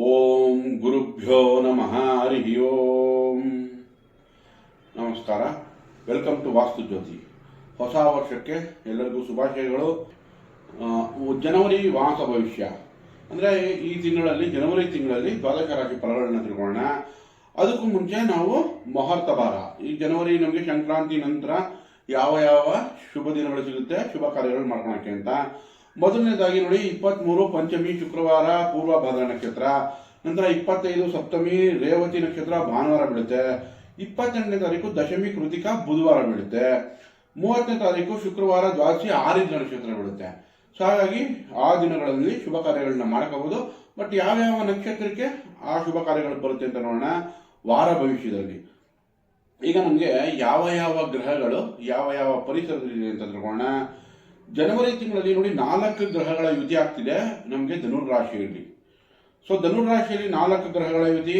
ಓಂ ಗುರುಭ್ಯೋ ನಮಃ ಹರಿ ಓಂ. ನಮಸ್ಕಾರ. Welcome to Vastu Jyothi. ಹೊಸ ವರ್ಷಕ್ಕೆ ಎಲ್ಲರಿಗೂ ಶುಭಾಶಯಗಳು. ಜನವರಿ ವಾಸ ಭವಿಷ್ಯ. ಅಂದರೆ ಈ ತಿಂಗಳಲ್ಲಿ, ಜನವರಿ ತಿಂಗಳಲ್ಲಿ ದ್ವಾದಶ ರಾಶಿ ಫಲಗಳನ್ನ ತಿಳ್ಕೊಳ್ಳೋಣ. ಅದಕ್ಕೂ ಮುಂಚೆ ನಾವು ಮುಹೂರ್ತ ಭಾರ. ಈ ಜನವರಿ ನಮಗೆ ಸಂಕ್ರಾಂತಿ ನಂತರ ಯಾವ ಯಾವ ಶುಭ ದಿನಗಳು ಸಿಗುತ್ತೆ, ಶುಭ ಕಾರ್ಯಗಳು ಮಾಡ್ಕೊಳಕ್ಕೆ ಅಂತ. ಮೊದಲನೇದಾಗಿ ನೋಡಿ, ಇಪ್ಪತ್ಮೂರು ಪಂಚಮಿ ಶುಕ್ರವಾರ ಪೂರ್ವ ಭಾದ್ರ ನಕ್ಷತ್ರ, ನಂತರ ಇಪ್ಪತ್ತೈದು ಸಪ್ತಮಿ ರೇವತಿ ನಕ್ಷತ್ರ ಭಾನುವಾರ ಬೀಳುತ್ತೆ. ಇಪ್ಪತ್ತೆಂಟನೇ ತಾರೀಕು ದಶಮಿ ಕೃತಿಕ ಬುಧವಾರ ಬೀಳುತ್ತೆ. ಮೂವತ್ತನೇ ತಾರೀಕು ಶುಕ್ರವಾರ ದ್ವಾದಶಿ ಆರಿದ್ರ ನಕ್ಷತ್ರ ಬೀಳುತ್ತೆ. ಸೊ ಹಾಗಾಗಿ ಆ ದಿನಗಳಲ್ಲಿ ಶುಭ ಕಾರ್ಯಗಳನ್ನ ಮಾಡ್ಕೋಬಹುದು. ಬಟ್ ಯಾವ್ಯಾವ ನಕ್ಷತ್ರಕ್ಕೆ ಆ ಶುಭ ಕಾರ್ಯಗಳು ಬರುತ್ತೆ ಅಂತ ನೋಡೋಣ. ವಾರ ಭವಿಷ್ಯದಲ್ಲಿ. ಈಗ ನಮಗೆ ಯಾವ ಯಾವ ಗ್ರಹಗಳು, ಯಾವ ಯಾವ ಪರಿಸರದಲ್ಲಿದೆ ಅಂತ ತಿಳ್ಕೊಳ್ಳೋಣ. ಜನವರಿ ತಿಂಗಳಲ್ಲಿ ನೋಡಿ ನಾಲ್ಕು ಗ್ರಹಗಳ ಯುತಿ ಆಗ್ತಿದೆ, ನಮಗೆ ಧನುರ್ ರಾಶಿಯಲ್ಲಿ ಸೊ ಧನು ರಾಶಿಯಲ್ಲಿ ನಾಲ್ಕು ಗ್ರಹಗಳ ಯುತಿ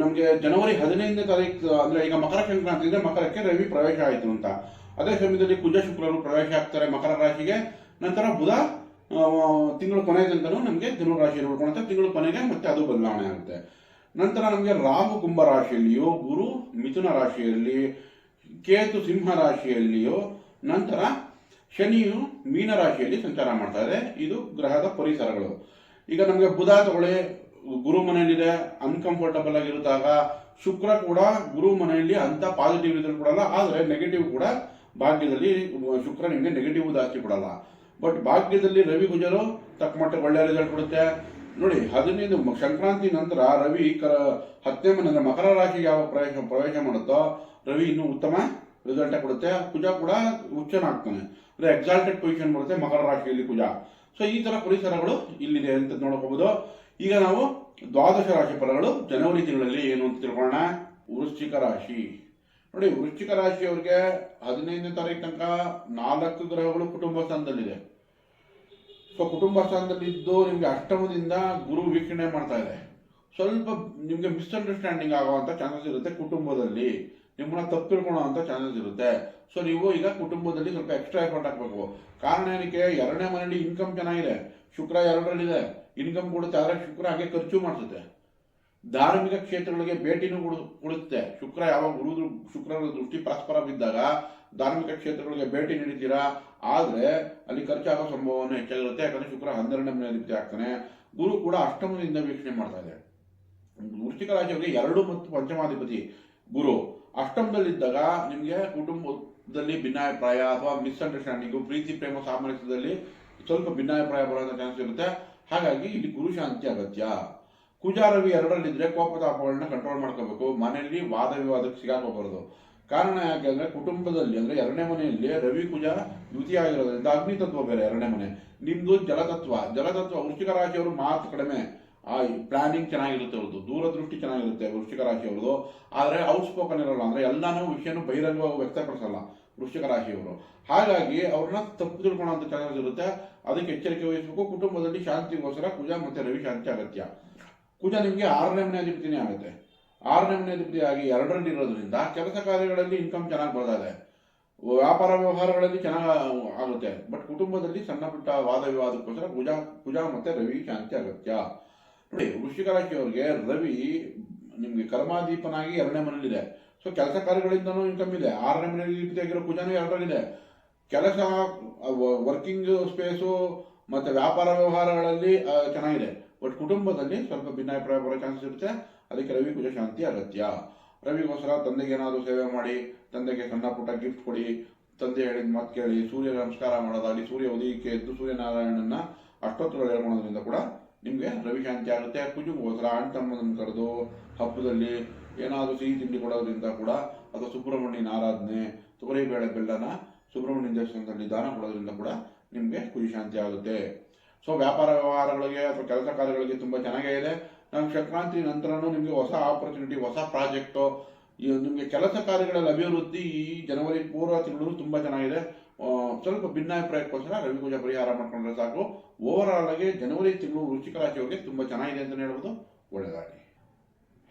ನಮಗೆ ಜನವರಿ ಹದಿನೈದನೇ ತಾರೀಕು ಅಂದ್ರೆ ಈಗ ಮಕರ ಸಂಕ್ರಾಂತಿ ಇದೆ, ಮಕರಕ್ಕೆ ರವಿ ಪ್ರವೇಶ ಆಯಿತು ಅಂತ. ಅದೇ ಸಮಯದಲ್ಲಿ ಕುಜ ಶುಕ್ರರು ಪ್ರವೇಶ ಆಗ್ತಾರೆ ಮಕರ ರಾಶಿಗೆ. ನಂತರ ಬುಧ ತಿಂಗಳು ಕೊನೆ ತನಕನೂ ನಮಗೆ ಧನು ರಾಶಿ ತಿಂಗಳ ಕೊನೆಗೆ ಮತ್ತೆ ಅದು ಬದಲಾವಣೆ ಆಗುತ್ತೆ. ನಂತರ ನಮಗೆ ರಾಹು ಕುಂಭ ರಾಶಿಯಲ್ಲಿಯೋ, ಗುರು ಮಿಥುನ ರಾಶಿಯಲ್ಲಿ ಕೇತು ಸಿಂಹ ರಾಶಿಯಲ್ಲಿಯೋ, ನಂತರ ಶನಿಯು ಮೀನ ರಾಶಿಯಲ್ಲಿ ಸಂಚಾರ ಮಾಡ್ತಾ ಇದೆ. ಇದು ಗ್ರಹದ ಪರಿಸರಗಳು. ಈಗ ನಮಗೆ ಬುಧ ತಗೊಳ್ಳಿ, ಗುರು ಮನೆಯಲ್ಲಿದೆ ಅನ್ಕಂಫರ್ಟಬಲ್ ಆಗಿರುತ್ತಾಗ ಶುಕ್ರ ಕೂಡ ಗುರು ಮನೆಯಲ್ಲಿ ಅಂತ ಪಾಸಿಟಿವ್ ರಿಸಲ್ಟ್ ಕೊಡಲ್ಲ, ಆದರೆ ನೆಗೆಟಿವ್ ಕೂಡ ಭಾಗ್ಯದಲ್ಲಿ ಶುಕ್ರ ನಿಮಗೆ ನೆಗೆಟಿವ್ ಜಾಸ್ತಿ ಕೊಡಲ್ಲ. ಬಟ್ ಭಾಗ್ಯದಲ್ಲಿ ರವಿ ಗುಜರು ತಕ್ಕ ಮಟ್ಟಿಗೆ ಒಳ್ಳೆಯ ರಿಸಲ್ಟ್ ಕೊಡುತ್ತೆ. ನೋಡಿ, ಹದಿನೈದು ಸಂಕ್ರಾಂತಿ ನಂತರ ರವಿ ಕರ, ಹತ್ತನೇ ಮನೆ ಮಕರ ರಾಶಿಗೆ ಯಾವ ಪ್ರವೇಶ ಪ್ರವೇಶ ಮಾಡುತ್ತೋ, ರವಿ ಇನ್ನೂ ಉತ್ತಮ ರಿಸಲ್ಟ್ ಕೊಡುತ್ತೆ. ಕುಜ ಕೂಡ ಉಚ್ಚನಾಗ್ತಾನೆ ಅಂದ್ರೆ ಎಕ್ಸಾಲ್ಟೆಡ್ ಪೊಸಿಷನ್ ಬರುತ್ತೆ ಮಕರ ರಾಶಿಯಲ್ಲಿ ಕುಜ ಸೊ ಈ ತರ ಪರಿಸರಗಳು ಇಲ್ಲಿದೆ ಅಂತ ನೋಡಬಹುದು ಈಗ ನಾವು ದ್ವಾದಶ ರಾಶಿ ಫಲಗಳು ಜನವರಿ ತಿಂಗಳಲ್ಲಿ ಏನು ಅಂತ ತಿಳ್ಕೊಳ್ಳೋಣ. ವೃಶ್ಚಿಕ ರಾಶಿ. ನೋಡಿ, ವೃಶ್ಚಿಕ ರಾಶಿಯವರಿಗೆ ಹದಿನೈದನೇ ತಾರೀಕು ತನಕ ನಾಲ್ಕು ಗ್ರಹಗಳು ಕುಟುಂಬ ಸ್ಥಾನದಲ್ಲಿದೆ. ಸೊ ಕುಟುಂಬ ಸ್ಥಾನದಲ್ಲಿ ಇದ್ದು ನಿಮ್ಗೆ ಅಷ್ಟಮದಿಂದ ಗುರು ವೀಕ್ಷಣೆ ಮಾಡ್ತಾ ಇದೆ. ಸ್ವಲ್ಪ ನಿಮ್ಗೆ ಮಿಸ್ಅಂಡರ್ಸ್ಟ್ಯಾಂಡಿಂಗ್ ಆಗುವಂತ ಚಾನ್ಸಸ್ ಇರುತ್ತೆ ಕುಟುಂಬದಲ್ಲಿ. ನಿಮ್ಮನ್ನ ತಪ್ಪು ತಿಳ್ಕೊಳ್ಳೋ ಚಾನ್ಸಸ್ ಇರುತ್ತೆ. ಸೊ ನೀವು ಈಗ ಕುಟುಂಬದಲ್ಲಿ ಸ್ವಲ್ಪ ಎಕ್ಸ್ಟ್ರಾ ಎಫರ್ಟ್ ಹಾಕಬೇಕು. ಕಾರಣ ಏನಕ್ಕೆ? ಎರಡನೇ ಮನೆಯಲ್ಲಿ ಇನ್ಕಮ್ ಚೆನ್ನಾಗಿದೆ. ಶುಕ್ರ ಎರಡರಲ್ಲಿದೆ. ಇನ್ಕಮ್ ಕೊಡುತ್ತೆ, ಆದರೆ ಶುಕ್ರ ಹಾಗೆ ಖರ್ಚು ಮಾಡಿಸುತ್ತೆ. ಧಾರ್ಮಿಕ ಕ್ಷೇತ್ರಗಳಿಗೆ ಭೇಟಿನೂ ಕೊಡು, ಕೊಡುತ್ತೆ. ಶುಕ್ರ ಯಾವಾಗ ಗುರು ಶುಕ್ರರ ದೃಷ್ಟಿ ಪರಸ್ಪರ ಬಿದ್ದಾಗ ಧಾರ್ಮಿಕ ಕ್ಷೇತ್ರಗಳಿಗೆ ಭೇಟಿ ನೀಡಿದ್ದೀರಾ? ಆದರೆ ಅಲ್ಲಿ ಖರ್ಚಾಗೋ ಸಂಭವನೆ ಹೆಚ್ಚಾಗಿರುತ್ತೆ. ಯಾಕಂದರೆ ಶುಕ್ರ ಹನ್ನೆರಡನೇ ಮನೆಯಲ್ಲಿ ಆಗ್ತಾನೆ. ಗುರು ಕೂಡ ಅಷ್ಟಮದಿಂದ ವೀಕ್ಷಣೆ ಮಾಡ್ತಾ ಇದೆ. ವೃಶ್ಚಿಕ ರಾಶಿಯವರಿಗೆ ಎರಡು ಮತ್ತು ಪಂಚಮಾಧಿಪತಿ ಗುರು. ಅಷ್ಟಮದಲ್ಲಿದ್ದಾಗ ನಿಮಗೆ ಕುಟುಂಬದಲ್ಲಿ ಭಿನ್ನಾಭಿಪ್ರಾಯ ಅಥವಾ ಮಿಸ್ಅಂಡರ್ಸ್ಟ್ಯಾಂಡಿಂಗು ಪ್ರೀತಿ, ಪ್ರೇಮ, ಸಾಮರಸ್ಯದಲ್ಲಿ ಸ್ವಲ್ಪ ಭಿನ್ನಾಭಿಪ್ರಾಯ ಬರೋದ ಚಾನ್ಸ್ ಇರುತ್ತೆ. ಹಾಗಾಗಿ ಇಲ್ಲಿ ಗುರು ಶಾಂತಿ ಅಗತ್ಯ. ಕುಜಾರವಿ ಎರಡರಲ್ಲಿದ್ರೆ ಕೋಪತಾಪಗಳನ್ನ ಕಂಟ್ರೋಲ್ ಮಾಡ್ಕೋಬೇಕು. ಮನೆಯಲ್ಲಿ ವಾದ ವಿವಾದಕ್ಕೆ ಸಿಗಾಕೋಬಾರದು. ಕಾರಣ ಯಾಕೆ ಅಂದ್ರೆ ಕುಟುಂಬದಲ್ಲಿ ಅಂದ್ರೆ ಎರಡನೇ ಮನೆಯಲ್ಲಿ ರವಿ ಕುಜ ಅಗ್ನಿ ತತ್ವ ಬೇರೆ ಎರಡನೇ ಮನೆ. ನಿಮ್ದು ಜಲತತ್ವ. ಜಲತತ್ವ ವೃಶ್ಚಿಕ ರಾಶಿಯವರು ಮಾತು ಕಡಿಮೆ. ಆ ಪ್ಲಾನಿಂಗ್ ಚೆನ್ನಾಗಿರುತ್ತೆ ಅವ್ರದ್ದು, ದೂರದೃಷ್ಟಿ ಚೆನ್ನಾಗಿರುತ್ತೆ ವೃಶ್ಚಿಕ ರಾಶಿಯವ್ರದ್ದು ಆದರೆ ಔಟ್ ಸ್ಪೋಕನ್ ಅಂದರೆ ಎಲ್ಲಾನು ವಿಷಯನೂ ಬಹಿರಂಗವಾಗಿ ವ್ಯಕ್ತಪಡಿಸಲ್ಲ ವೃಶ್ಚಿಕ ರಾಶಿಯವರು. ಹಾಗಾಗಿ ಅವ್ರನ್ನ ತಪ್ಪು ತಿಳ್ಕೊಳ್ಳೋಂಥ ಚಾನ್ಸಸ್ ಇರುತ್ತೆ. ಅದಕ್ಕೆ ಎಚ್ಚರಿಕೆ ವಹಿಸಬೇಕು. ಕುಟುಂಬದಲ್ಲಿ ಶಾಂತಿಗೋಸ್ಕರ ಕುಜ ಮತ್ತು ರವಿ ಶಾಂತಿ ಅಗತ್ಯ. ಕುಜ ನಿಮಗೆ ಆರನೇ ಮನೆ ಅಧಿಪತಿನೇ ಆಗುತ್ತೆ. ಆರನೇ ಮನೆ ಅಧಿಪತಿ ಆಗಿ ಎರಡರಲ್ಲಿ ಇರೋದ್ರಿಂದ ಕೆಲಸ ಕಾರ್ಯಗಳಲ್ಲಿ ಇನ್ಕಮ್ ಚೆನ್ನಾಗಿ ಬರ್ತಾ ಇದೆ ವ್ಯಾಪಾರ ವ್ಯವಹಾರಗಳಲ್ಲಿ ಚೆನ್ನಾಗಿ ಆಗುತ್ತೆ. ಬಟ್ ಕುಟುಂಬದಲ್ಲಿ ಸಣ್ಣ ಪುಟ್ಟ ವಾದ ವಿವಾದಕ್ಕೋಸ್ಕರ ಕುಜ ಕುಜ ಮತ್ತೆ ರವಿ ಶಾಂತಿ ಅಗತ್ಯ. ನೋಡಿ ವೃಶ್ಚಿಕ ರವಿ ನಿಮಗೆ ಕರ್ಮಾದೀಪನಾಗಿ ಎರಡನೇ ಮನೇಲಿದೆ ಸೊ ಕೆಲಸ ಕಾರ್ಯಗಳಿಂದನೂ ಇನ್ಕಮ್ ಇದೆ. ಆರನೇ ಮನೆಯಲ್ಲಿ ಆಗಿರೋ ಕುಜನೂ ಎರಡರಲ್ಲಿದೆ. ಕೆಲಸ ವರ್ಕಿಂಗ್ ಸ್ಪೇಸು ಮತ್ತೆ ವ್ಯಾಪಾರ ವ್ಯವಹಾರಗಳಲ್ಲಿ ಚೆನ್ನಾಗಿದೆ. ಬಟ್ ಕುಟುಂಬದಲ್ಲಿ ಸ್ವಲ್ಪ ಭಿನ್ನಾಭಿಪ್ರಾಯ ಬರೋ ಚಾನ್ಸಸ್ ಇರುತ್ತೆ. ಅದಕ್ಕೆ ರವಿ ಕುಜ ಶಾಂತಿ ಅಗತ್ಯ. ರವಿಗೋಸ್ಕರ ತಂದೆಗೆ ಏನಾದರೂ ಸೇವೆ ಮಾಡಿ, ತಂದೆಗೆ ಸಣ್ಣ ಪುಟ್ಟ ಗಿಫ್ಟ್ ಕೊಡಿ, ತಂದೆ ಹೇಳಿದ ಮಾತು ಕೇಳಿ, ಸೂರ್ಯ ನಮಸ್ಕಾರ ಮಾಡೋದಾಗಲಿ, ಸೂರ್ಯ ಉದಯಕ್ಕೆ ಎದ್ದು ಸೂರ್ಯನಾರಾಯಣನ ಅಷ್ಟೊತ್ತುಗಳು ಹೇಳ್ಕೊಳೋದ್ರಿಂದ ಕೂಡ ನಿಮಗೆ ರವಿ ಶಾಂತಿ ಆಗುತ್ತೆ? ಕುಜುಗೋಸ್ಕರ ಅಣ್ಣ ತಮ್ಮನ ಕರೆದು ಹಬ್ಬದಲ್ಲಿ ಏನಾದರೂ ಸಿಹಿ ತಿಂಡಿ ಕೊಡೋದ್ರಿಂದ ಕೂಡ ಅಥವಾ ಸುಬ್ರಹ್ಮಣ್ಯನ ಆರಾಧನೆ ತೊಗರಿಬೇಳೆ ಬೆಲ್ಲನ ಸುಬ್ರಹ್ಮಣ್ಯ ದೇವಸ್ಥಾನದಲ್ಲಿ ದಾನ ಕೊಡೋದ್ರಿಂದ ಕೂಡ ನಿಮಗೆ ಕುಜಿ ಶಾಂತಿ ಆಗುತ್ತೆ. ಸೊ ವ್ಯಾಪಾರ ವ್ಯವಹಾರಗಳಿಗೆ ಅಥವಾ ಕೆಲಸ ಕಾರ್ಯಗಳಿಗೆ ತುಂಬ ಚೆನ್ನಾಗೇ ಇದೆ. ನಮ್ಮ ಸಂಕ್ರಾಂತಿ ನಂತರನೂ ನಿಮಗೆ ಹೊಸ ಆಪರ್ಚುನಿಟಿ ಹೊಸ ಪ್ರಾಜೆಕ್ಟು ನಿಮಗೆ ಕೆಲಸ ಕಾರ್ಯಗಳಲ್ಲಿ ಅಭಿವೃದ್ಧಿ ಈ ಜನವರಿ ಪೂರ್ವ ತಿಂಗಳು ತುಂಬ ಚೆನ್ನಾಗಿದೆ. ಸ್ವಲ್ಪ ಭಿನ್ನಾಭಿಪ್ರಾಯಕ್ಕೋಸ್ಕರ ರವಿಪೂಜ ಪರಿಹಾರ ಮಾಡ್ಕೊಂಡ್ರೆ ಸಾಕು. ಓವರ್ ಆಲ್ ಆಗಿ ಜನವರಿ ತಿಂಗಳು ವೃಶ್ಚಿಕ ರಾಶಿಯವರಿಗೆ ತುಂಬ ಚೆನ್ನಾಗಿದೆ ಅಂತಲೇ ಹೇಳೋದು ಒಳ್ಳೆಯದಾಗಲಿ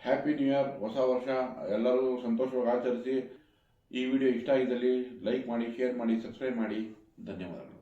ಹ್ಯಾಪಿ ನ್ಯೂ ಇಯರ್ ಹೊಸ ವರ್ಷ, ಎಲ್ಲರೂ ಸಂತೋಷವಾಗಿ ಆಚರಿಸಿ. ಈ ವಿಡಿಯೋ ಇಷ್ಟ ಆಗಿದ್ದಲ್ಲಿ ಲೈಕ್ ಮಾಡಿ, ಶೇರ್ ಮಾಡಿ ಸಬ್ಸ್ಕ್ರೈಬ್ ಮಾಡಿ. ಧನ್ಯವಾದಗಳು.